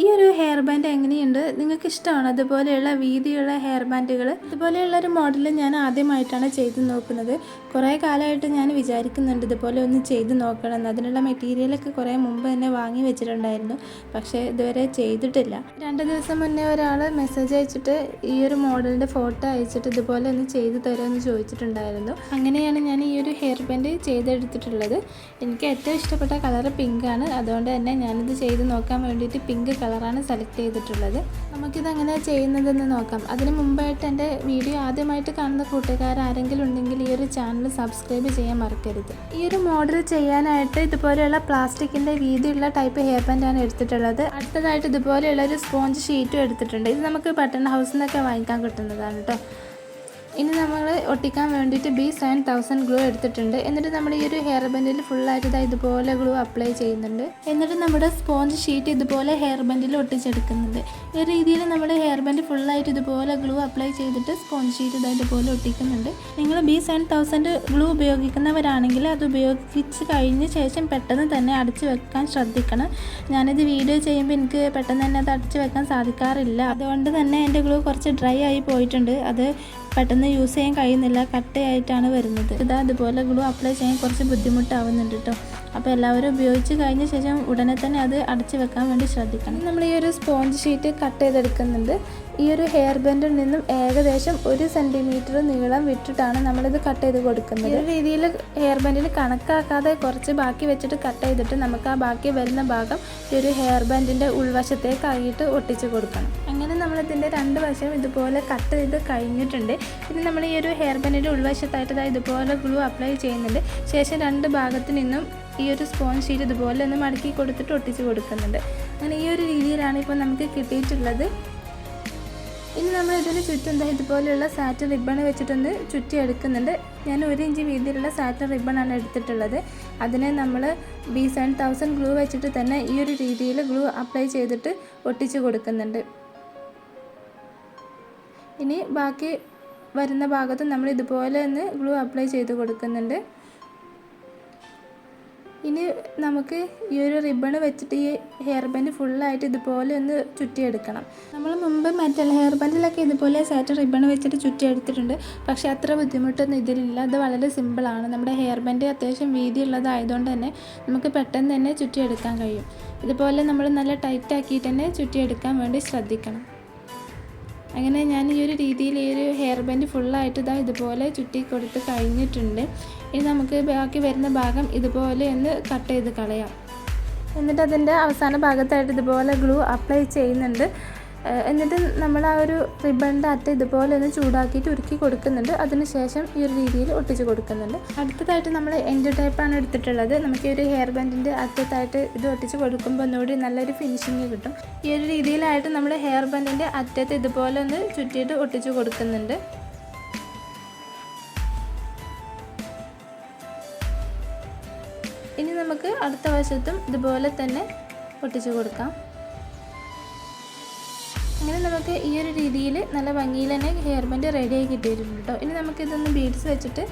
ഈ ഒരു hair band എങ്ങനെയുണ്ട്? നിങ്ങൾക്ക് ഇഷ്ടമാണ് അതുപോലെയുള്ള വീതിയുള്ള ഹെയർ ബാൻഡുകൾ ഇതുപോലെയുള്ള ഒരു മോഡൽ ഞാൻ ആദ്യമായിട്ടാണ് ചെയ്ത് നോക്കുന്നത്. കുറേ കാലമായിട്ട് ഞാൻ വിചാരിക്കുന്നുണ്ട് ഇതുപോലെ ഒന്ന് ചെയ്ത് നോക്കണം. അതിനുള്ള മെറ്റീരിയലൊക്കെ കുറേ മുമ്പ് തന്നെ വാങ്ങി വെച്ചിട്ടുണ്ടായിരുന്നു. പക്ഷേ ഇതുവരെ ചെയ്തിട്ടില്ല. രണ്ട് ദിവസം മുന്നേ ഒരാൾ മെസ്സേജ് അയച്ചിട്ട് ഈ ഒരു മോഡലിന്റെ ഫോട്ടോ അയച്ചിട്ട് ഇതുപോലെ ഒന്ന് ചെയ്ത് തരുമെന്ന് ചോദിച്ചിട്ടുണ്ടായിരുന്നു. അങ്ങനെയാണ് ഞാൻ ഈ ഒരു ഹെയർ ബാൻഡ് ചെയ്തെടുത്തിട്ടുള്ളത്. എനിക്ക് ഏറ്റവും ഇഷ്ടപ്പെട്ട കളർ പിങ്കാണ് അതുകൊണ്ട് തന്നെ ഞാനിത് ചെയ്ത് നോക്കാൻ വേണ്ടിയിട്ട് പിങ്ക് കളറാണ് സെലക്ട് ചെയ്തിട്ടുള്ളത്. നമുക്കിത് എങ്ങനെയാണ് ചെയ്യുന്നതെന്ന് നോക്കാം. അതിന് മുമ്പായിട്ട് എന്റെ വീഡിയോ ആദ്യമായിട്ട് കാണുന്ന കൂട്ടുകാർ ആരെങ്കിലും ഉണ്ടെങ്കിൽ ഈ ഒരു ചാനൽ സബ്സ്ക്രൈബ് ചെയ്യാൻ മറക്കരുത്. ഈ ഒരു മോഡൽ ചെയ്യാനായിട്ട് ഇതുപോലെയുള്ള പ്ലാസ്റ്റിക്കിന്റെ വീതിയുള്ള ടൈപ്പ് ഹെയർ ബാൻഡാണ് എടുത്തിട്ടുള്ളത്. അടുത്തതായിട്ട് ഇതുപോലെയുള്ള ഒരു സ്പോഞ്ച് ഷീറ്റും എടുത്തിട്ടുണ്ട്. ഇത് നമുക്ക് ബട്ടൺ ഹൗസിൽ നിന്നൊക്കെ വാങ്ങിക്കാൻ കിട്ടുന്നതാണ് കേട്ടോ ഇനി നമ്മൾ ഒട്ടിക്കാൻ വേണ്ടിയിട്ട് ബി സെവൻ തൗസൻഡ് ഗ്ലൂ എടുത്തിട്ടുണ്ട്. എന്നിട്ട് നമ്മൾ ഈ ഒരു ഹെയർ ബെൻഡിൽ ഫുള്ളായിട്ട് ഇതാ ഇതുപോലെ ഗ്ലൂ അപ്ലൈ ചെയ്യുന്നുണ്ട്. എന്നിട്ട് നമ്മുടെ സ്പോഞ്ച് ഷീറ്റ് ഇതുപോലെ ഹെയർ ബെൻഡിൽ ഒട്ടിച്ചെടുക്കുന്നുണ്ട്. ഈ രീതിയിൽ നമ്മുടെ ഹെയർ ബാൻഡ് ഫുള്ളായിട്ട് ഇതുപോലെ ഗ്ലൂ അപ്ലൈ ചെയ്തിട്ട് സ്പോഞ്ച് ഷീറ്റ് ഇതാ ഒട്ടിക്കുന്നുണ്ട്. നിങ്ങൾ ബി സെവൻ തൗസൻഡ് ഗ്ലൂ ഉപയോഗിക്കുന്നവരാണെങ്കിൽ അത് ഉപയോഗിച്ച് കഴിഞ്ഞ ശേഷം പെട്ടെന്ന് തന്നെ അടച്ചു വെക്കാൻ ശ്രദ്ധിക്കണം. ഞാനിത് വീഡിയോ ചെയ്യുമ്പോൾ എനിക്ക് പെട്ടെന്ന് തന്നെ അത് അടച്ചു വെക്കാൻ സാധിക്കാറില്ല. അതുകൊണ്ട് തന്നെ എന്റെ ഗ്ലൂ കുറച്ച് ഡ്രൈ ആയി പോയിട്ടുണ്ട്. അത് പെട്ടെന്ന് യൂസ് ചെയ്യാൻ കഴിയുന്നില്ല കട്ടയായിട്ടാണ് വരുന്നത്. ഇതാ അതുപോലെ ഗ്ലൂ അപ്ലൈ ചെയ്യാൻ കുറച്ച് ബുദ്ധിമുട്ടാവുന്നുണ്ട് കേട്ടോ അപ്പോൾ എല്ലാവരും ഉപയോഗിച്ച് കഴിഞ്ഞ ശേഷം ഉടനെ തന്നെ അത് അടച്ചു വെക്കാൻ വേണ്ടി ശ്രദ്ധിക്കണം. നമ്മൾ ഈ ഒരു സ്പോഞ്ച് ഷീറ്റ് കട്ട് ചെയ്തെടുക്കുന്നുണ്ട്. ഈ ഒരു ഹെയർ ബാൻഡിൽ നിന്നും ഏകദേശം ഒരു സെന്റിമീറ്റർ നീളം വിട്ടിട്ടാണ് നമ്മളിത് കട്ട് ചെയ്ത് കൊടുക്കുന്നത്. ഈ രീതിയിൽ ഹെയർ ബാൻഡിൽ കണക്കാക്കാതെ കുറച്ച് ബാക്കി വെച്ചിട്ട് കട്ട് ചെയ്തിട്ട് നമുക്ക് ആ ബാക്കി വരുന്ന ഭാഗം ഈ ഒരു ഹെയർ ബാൻഡിന്റെ ഉൾവശത്തേക്കായിട്ട് ഒട്ടിച്ച് കൊടുക്കണം. അങ്ങനെ നമ്മളിതിന്റെ രണ്ട് വശം ഇതുപോലെ കട്ട് ചെയ്ത് കഴിഞ്ഞിട്ടുണ്ട്. ഇനി നമ്മൾ ഈ ഒരു ഹെയർ ബാൻഡിന്റെ ഉൾവശത്തായിട്ട് ഇതുപോലെ ഗ്ലൂ അപ്ലൈ ചെയ്യുന്നുണ്ട്. ശേഷം രണ്ട് ഭാഗത്തു നിന്നും ഈ ഒരു സ്പോഞ്ച് ഷീറ്റ് ഇതുപോലെ ഒന്ന് മടക്കി കൊടുത്തിട്ട് ഒട്ടിച്ച് കൊടുക്കുന്നുണ്ട്. അങ്ങനെ ഈ ഒരു രീതിയിലാണ് ഇപ്പോൾ നമുക്ക് കിട്ടിയിട്ടുള്ളത്. ഇനി നമ്മൾ ഇതിന് ചുറ്റും എന്താ ഇതുപോലെയുള്ള സാറ്റ് റിബൺ വെച്ചിട്ടൊന്ന് ചുറ്റി എടുക്കുന്നുണ്ട് ഞാൻ ഒരു ഇഞ്ച് വീതിയിലുള്ള സാറ്റ് റിബണാണ് എടുത്തിട്ടുള്ളത്. അതിനെ നമ്മൾ ബി സെവൻ തൗസൻഡ് ഗ്ലൂ വെച്ചിട്ട് തന്നെ ഈ ഒരു രീതിയിൽ ഗ്ലൂ അപ്ലൈ ചെയ്തിട്ട് ഒട്ടിച്ച് കൊടുക്കുന്നുണ്ട്. ഇനി ബാക്കി വരുന്ന ഭാഗത്ത് നമ്മൾ ഇതുപോലെ ഒന്ന് ഗ്ലൂ അപ്ലൈ ചെയ്ത് കൊടുക്കുന്നുണ്ട്. ഇനി നമുക്ക് ഈ ഒരു റിബണ് വെച്ചിട്ട് ഈ ഹെയർ ബാൻഡ് ഫുള്ളായിട്ട് ഇതുപോലെ ഒന്ന് ചുറ്റിയെടുക്കണം. നമ്മൾ മുമ്പ് മെറ്റൽ ഹെയർ ബാൻഡിലൊക്കെ ഇതുപോലെ സാറ്റ് റിബൺ വെച്ചിട്ട് ചുറ്റിയെടുത്തിട്ടുണ്ട്. പക്ഷേ അത്ര ബുദ്ധിമുട്ടൊന്നും ഇതിലില്ല. അത് വളരെ സിമ്പിളാണ് നമ്മുടെ ഹെയർ ബാൻഡ് അത്യാവശ്യം വീതിയുള്ളതായതുകൊണ്ട് തന്നെ നമുക്ക് പെട്ടെന്ന് തന്നെ ചുറ്റിയെടുക്കാൻ കഴിയും. ഇതുപോലെ നമ്മൾ നല്ല ടൈറ്റ് ആക്കിയിട്ട് തന്നെ ചുറ്റിയെടുക്കാൻ വേണ്ടി ശ്രദ്ധിക്കണം. അങ്ങനെ ഞാൻ ഈ ഒരു രീതിയിൽ ഈ ഒരു ഹെയർ ബാൻഡ് ഫുള്ളായിട്ട് ഇതാ ഇതുപോലെ ചുറ്റി കൊടുത്ത് കഴിഞ്ഞിട്ടുണ്ട്. ഇനി നമുക്ക് ബാക്കി വരുന്ന ഭാഗം ഇതുപോലെ ഒന്ന് കട്ട് ചെയ്ത് കളയാം. എന്നിട്ട് അതിന്റെ അവസാന ഭാഗത്തായിട്ട് ഇതുപോലെ ഗ്ലൂ അപ്ലൈ ചെയ്യുന്നുണ്ട്. എന്നിട്ട് നമ്മൾ ആ ഒരു റിബണിന്റെ അറ്റ ഇതുപോലെ ഒന്ന് ചൂടാക്കിയിട്ട് ഉരുക്കി കൊടുക്കുന്നുണ്ട്. അതിനുശേഷം ഈ ഒരു രീതിയിൽ ഒട്ടിച്ച് കൊടുക്കുന്നുണ്ട്. അടുത്തതായിട്ട് നമ്മൾ എൻഡ് ടൈപ്പാണ് എടുത്തിട്ടുള്ളത്. നമുക്ക് ഈ ഒരു ഹെയർ ബാൻഡിന്റെ അറ്റത്തായിട്ട് ഇത് ഒട്ടിച്ച് കൊടുക്കുമ്പോൾ ഒന്നുകൂടി നല്ലൊരു ഫിനിഷിങ് കിട്ടും. ഈ ഒരു രീതിയിലായിട്ട് നമ്മൾ ഹെയർ ബാൻഡിന്റെ അറ്റത്ത് ഇതുപോലെ ഒന്ന് ചുറ്റിയിട്ട് ഒട്ടിച്ച് കൊടുക്കുന്നുണ്ട്. ഇനി നമുക്ക് അടുത്ത വശത്തും ഇതുപോലെ തന്നെ ഒട്ടിച്ച് കൊടുക്കാം. അങ്ങനെ നമുക്ക് ഈ ഒരു രീതിയിൽ നല്ല ഭംഗിയിൽ തന്നെ ഹെയർ ബാൻഡ് റെഡി ആയി കിട്ടിയിട്ടുണ്ട് കേട്ടോ ഇനി നമുക്കിതൊന്ന് ബീഡ്സ് വെച്ചിട്ട്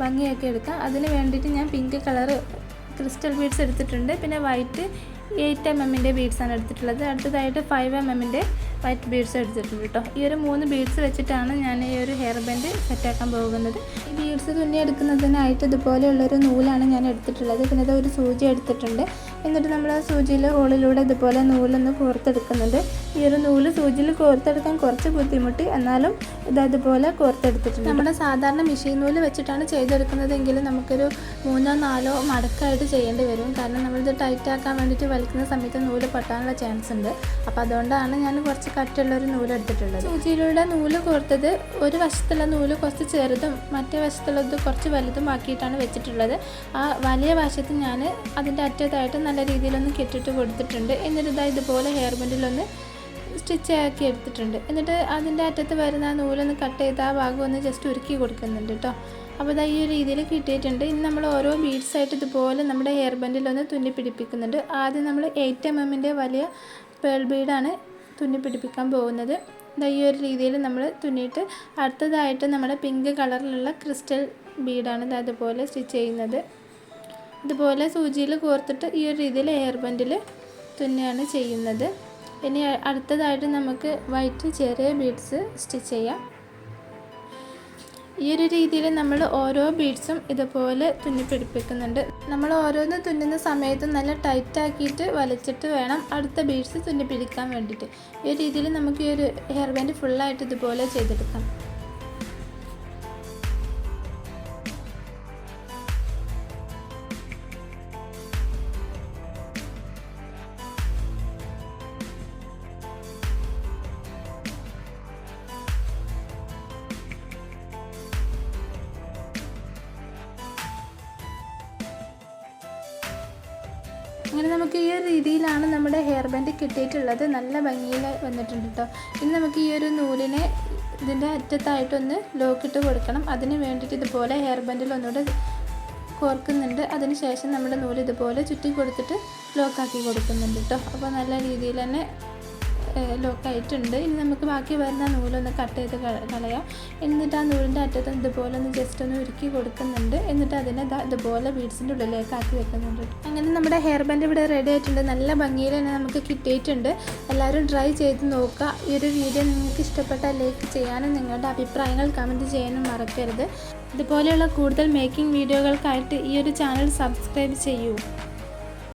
ഭംഗിയാക്കി എടുക്കാം. അതിന് വേണ്ടിയിട്ട് ഞാൻ പിങ്ക് കളർ ക്രിസ്റ്റൽ ബീഡ്സ് എടുത്തിട്ടുണ്ട്. പിന്നെ വൈറ്റ് എയ്റ്റ് എം എമ്മിന്റെ ബീഡ്സാണ് എടുത്തിട്ടുള്ളത്. അടുത്തതായിട്ട് ഫൈവ് എം എമ്മിന്റെ വൈറ്റ് ബീഡ്സ് എടുത്തിട്ടുണ്ട് കേട്ടോ ഈ ഒരു മൂന്ന് ബീഡ്സ് വെച്ചിട്ടാണ് ഞാൻ ഈ ഒരു ഹെയർ ബാൻഡ് സെറ്റാക്കാൻ പോകുന്നത്. ഈ ബീഡ്സ് തുന്നി എടുക്കുന്നതിനായിട്ട് ഇതുപോലെയുള്ളൊരു നൂലാണ് ഞാൻ എടുത്തിട്ടുള്ളത്. പിന്നെ ഇത് ഒരു സൂചി എടുത്തിട്ടുണ്ട്. എന്നിട്ട് നമ്മൾ ആ സൂചിയിൽ ഹോളിലൂടെ ഇതുപോലെ നൂലൊന്ന് കോർത്തെടുക്കുന്നുണ്ട്. ഈ ഒരു നൂൽ സൂചിയിൽ കോർത്തെടുക്കാൻ കുറച്ച് ബുദ്ധിമുട്ട് എന്നാലും ഇത് അതുപോലെ കോർത്തെടുത്തിട്ടുണ്ട്. നമ്മുടെ സാധാരണ മെഷീൻ നൂൽ വെച്ചിട്ടാണ് ചെയ്തെടുക്കുന്നതെങ്കിൽ നമുക്കൊരു മൂന്നോ നാലോ മടക്കായിട്ട് ചെയ്യേണ്ടി വരും. കാരണം നമ്മളിത് ടൈറ്റ് ആക്കാൻ വേണ്ടിയിട്ട് വലിക്കുന്ന സമയത്ത് നൂൽ പൊട്ടാനുള്ള ചാൻസ് ഉണ്ട്. അപ്പോൾ അതുകൊണ്ടാണ് ഞാൻ കുറച്ച് കട്ടുള്ള ഒരു നൂൽ എടുത്തിട്ടുള്ളത്. സൂചിയിലൂടെ നൂൽ കോർത്തത് ഒരു വശത്തുള്ള നൂൽ കുറച്ച് ചെറുതും മറ്റേ വശത്തുള്ളത് കുറച്ച് വലുതും ആക്കിയിട്ടാണ് വെച്ചിട്ടുള്ളത്. ആ വലിയ വശത്ത് ഞാൻ അതിന്റെ അറ്റത്തായിട്ട് നല്ല രീതിയിലൊന്ന് കെട്ടിട്ട് കൊടുത്തിട്ടുണ്ട്. എന്നിട്ട് ഇതാ ഇതുപോലെ ഹെയർ ബെൻഡിലൊന്ന് സ്റ്റിച്ച് ആക്കി എടുത്തിട്ടുണ്ട്. എന്നിട്ട് അതിന്റെ അറ്റത്ത് വരുന്ന ആ നൂലൊന്ന് കട്ട് ചെയ്ത് ആ ഭാഗം ഒന്ന് ജസ്റ്റ് ഉരുക്കി കൊടുക്കുന്നുണ്ട് കേട്ടോ അപ്പോൾ ഇതാ ഈ ഒരു രീതിയിൽ കിട്ടിയിട്ടുണ്ട്. ഇനി നമ്മൾ ഓരോ ബീഡ്സായിട്ട് ഇതുപോലെ നമ്മുടെ ഹെയർ ബെൻഡിലൊന്ന് തുന്നി പിടിപ്പിക്കുന്നുണ്ട്. ആദ്യം നമ്മൾ എയ്റ്റ് എം എമ്മിന്റെ വലിയ പേൾ ബീഡാണ് തുന്നി പിടിപ്പിക്കാൻ പോകുന്നത്. ഇതാ ഈ ഒരു രീതിയിൽ നമ്മൾ തുന്നിയിട്ട് അടുത്തതായിട്ട് നമ്മുടെ പിങ്ക് കളറിലുള്ള ക്രിസ്റ്റൽ ബീഡാണ് ഇത് അതുപോലെ സ്റ്റിച്ച് ചെയ്യുന്നത്. ഇതുപോലെ സൂചിയിൽ കോർത്തിട്ട് ഈ ഒരു രീതിയിൽ എയർ ബൻഡിൽ തുന്നുകയാണ് ചെയ്യുന്നത്. ഇനി അടുത്തതായിട്ട് നമുക്ക് വൈറ്റ് ചെറിയ ബീഡ്സ് സ്റ്റിച്ച് ചെയ്യാം. ഈ ഒരു രീതിയിൽ നമ്മൾ ഓരോ ബീഡ്സും ഇതുപോലെ തുന്നി പിടിപ്പിക്കുന്നുണ്ട്. നമ്മൾ ഓരോന്ന് തുന്നുന്ന സമയത്ത് നല്ല ടൈറ്റ് ആക്കിയിട്ട് വലിച്ചിട്ട് വേണം അടുത്ത ബീഡ്സ് തുന്നി പിടിക്കാൻ വേണ്ടിയിട്ട്. ഈ രീതിയിൽ നമുക്ക് ഈ ഒരു ഹെയർ ബാൻഡ് ഫുള്ളായിട്ട് ഇതുപോലെ ചെയ്തെടുക്കാം. അങ്ങനെ നമുക്ക് ഈ ഒരു രീതിയിലാണ് നമ്മുടെ ഹെയർ ബാൻഡ് കിട്ടിയിട്ടുള്ളത്. നല്ല ഭംഗിയിൽ വന്നിട്ടുണ്ട് കേട്ടോ ഇനി നമുക്ക് ഈ ഒരു നൂലിനെ ഇതിന്റെ അറ്റത്തായിട്ടൊന്ന് ലോക്കിട്ട് കൊടുക്കണം. അതിന് വേണ്ടിയിട്ട് ഇതുപോലെ ഹെയർ ബാൻഡിൽ ഒന്നുകൂടെ കോർക്കുന്നുണ്ട്. അതിനുശേഷം നമ്മുടെ നൂൽ ഇതുപോലെ ചുറ്റി കൊടുത്തിട്ട് ലോക്കാക്കി കൊടുക്കുന്നുണ്ട് കേട്ടോ അപ്പോൾ നല്ല രീതിയിൽ തന്നെ ലോക്കായിട്ടുണ്ട് ഇനി നമുക്ക് ബാക്കി വരുന്ന നൂലൊന്ന് കട്ട് ചെയ്ത് കളയാം. എന്നിട്ട് ആ നൂലിന്റെ അറ്റത്ത് ഇതുപോലെ ഒന്ന് ജസ്റ്റ് ഒന്ന് ഉരുക്കി കൊടുക്കുന്നുണ്ട്. എന്നിട്ട് അതിനെ ഇതുപോലെ ബീഡ്സിന്റെ ഉള്ളിലേക്ക് ആക്കി വെക്കുന്നുണ്ട്. അങ്ങനെ നമ്മുടെ ഹെയർ ബാൻഡ് ഇവിടെ റെഡി ആയിട്ടുണ്ട്. നല്ല ഭംഗിയിൽ തന്നെ നമുക്ക് കിട്ടിയിട്ടുണ്ട്. എല്ലാവരും ട്രൈ ചെയ്ത് നോക്കുക. ഈ ഒരു വീഡിയോ നിങ്ങൾക്ക് ഇഷ്ടപ്പെട്ട ലൈക്ക് ചെയ്യാനും നിങ്ങളുടെ അഭിപ്രായങ്ങൾ കമന്റ് ചെയ്യാനും മറക്കരുത്. ഇതുപോലെയുള്ള കൂടുതൽ മേക്കിംഗ് വീഡിയോകൾക്കായിട്ട് ഈ ഒരു ചാനൽ സബ്സ്ക്രൈബ് ചെയ്യൂ.